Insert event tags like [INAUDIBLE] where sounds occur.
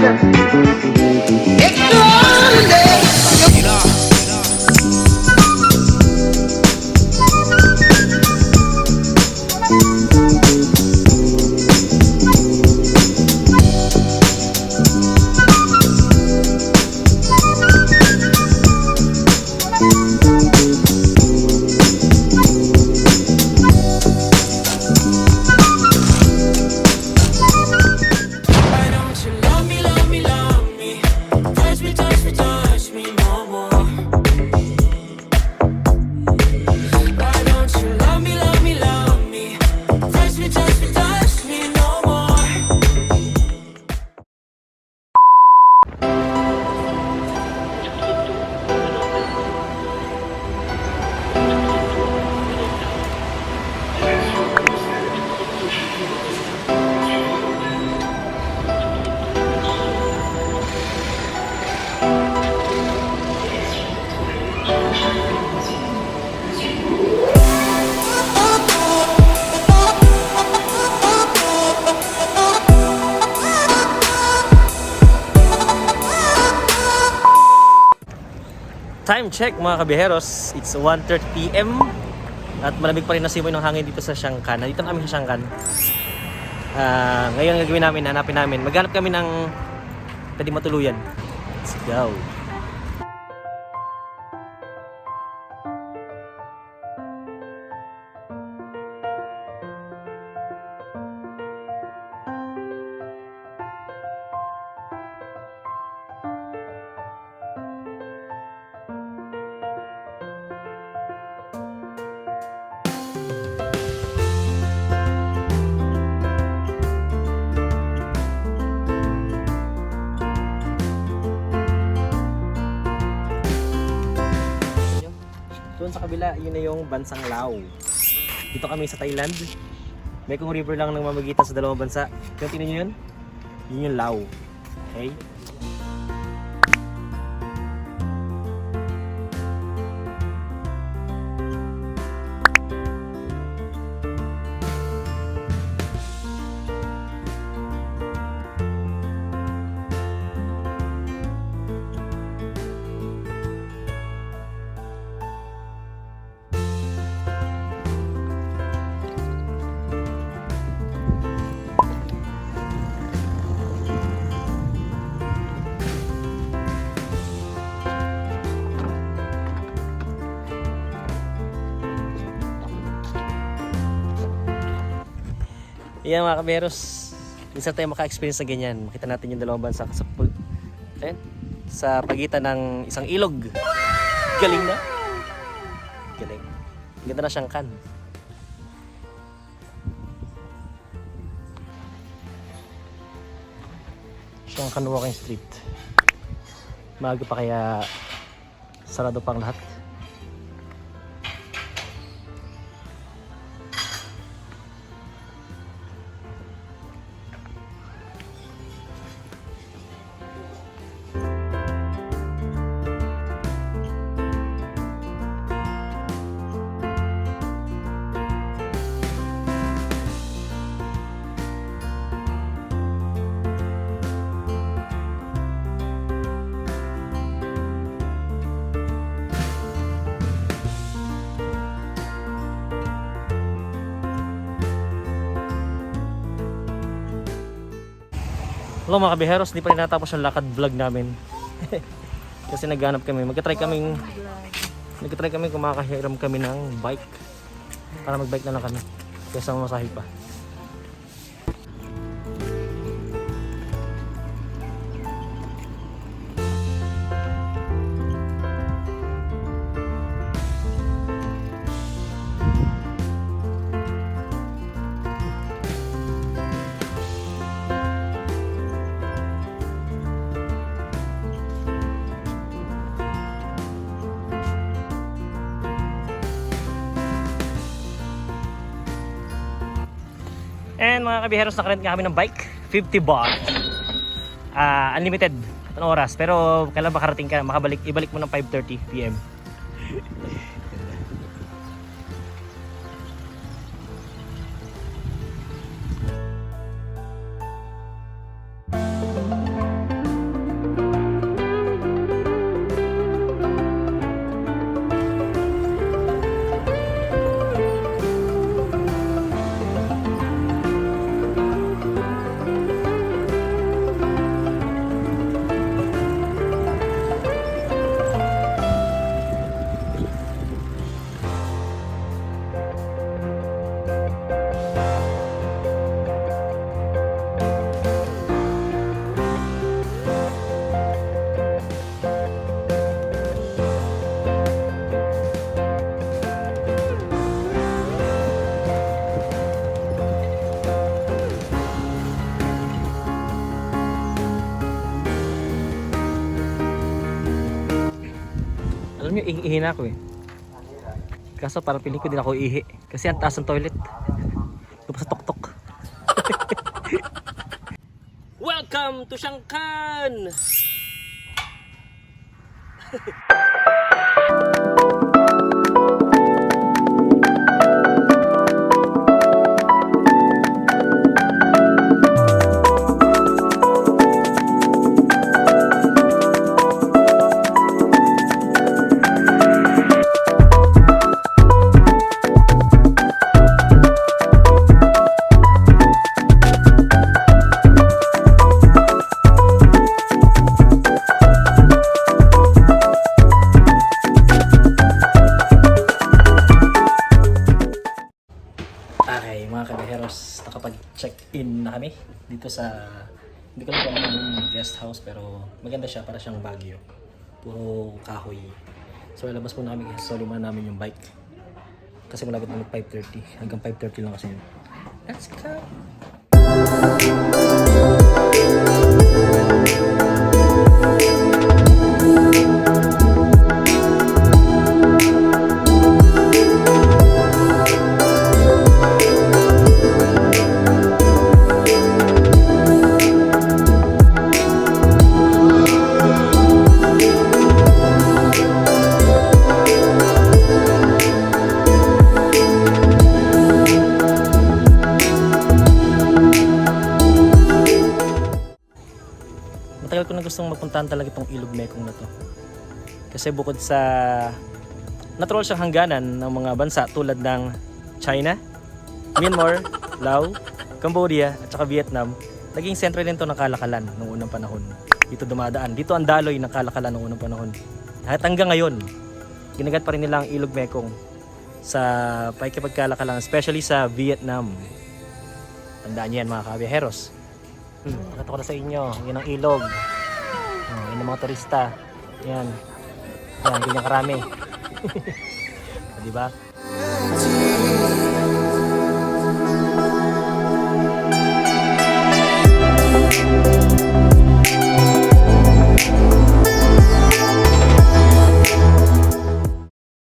Yes. Time check mga kabiheros, it's 1.30pm at malamig pa rin na simoy ng hangin dito sa Siangkan. Nandito na kami sa Siangkan. Ah, ngayon ang gagawin namin, hanapin namin. Maghanap kami ng pwede matuluyan. Let's go. Kabila, yun na yung bansang Lao. Dito kami sa Thailand. Mekong River lang nang mamagitan sa dalawang bansa. Yung tingnan nyo yun? Yun yung Lao. Okay? Yan mga kaberos, minsan tayo maka-experience na ganyan. Makita natin yung dalawang bansa sa, pag- ayun, sa pagitan ng isang ilog. Galing na. Galing. Ganda na siyang kan. Siyang kan walking street. Maaga pa kaya sarado pang lahat. Hello mga kabiheros, di pa rin natapos yung lakad vlog namin. [LAUGHS] Kasi naghanap kami, magka-try kaming nagka-try kami kung makakahiram kami ng bike. Para mag-bike na lang kami. Kaysa mamasahe pa. And mga kabiheros, nakarent nga kami ng bike. 50 baht. Ah, unlimited. Anong oras? Pero kailan makarating ka? Makabalik, ibalik mo ng 5.30 p.m. ihi na ako eh. Kaso parang piling ko din ako ihi. Kasi ang taas ng toilet. Tapos sa tok-tok. [LAUGHS] Welcome to Shangkan! Kami dito sa, hindi ko lang kung ano guest house, pero maganda siya, para siyang Baguio. Puro kahoy. So, lalabas muna kami, solo muna namin yung bike. Kasi malapit na mag 5.30. Hanggang 5.30 lang kasi yun. Let's go! Gustong mapuntahan talaga itong Ilog Mekong na to. Kasi bukod sa natural siyang hangganan ng mga bansa tulad ng China, Myanmar, [LAUGHS] Laos, Cambodia at saka Vietnam, naging sentro din to ng kalakalan noong unang panahon. Dito dumadaan. Dito ang daloy ng kalakalan noong unang panahon. At hanggang ngayon, ginagat pa rin nila ang Ilog Mekong sa paikipagkalakalan, especially sa Vietnam. Tandaan niyo yan mga kabiyaheros. Hmm, pakita ko na sa inyo. Yan ang ilog. Ang mga turista. Yan. Yan, ganyan karami. [LAUGHS] di ba?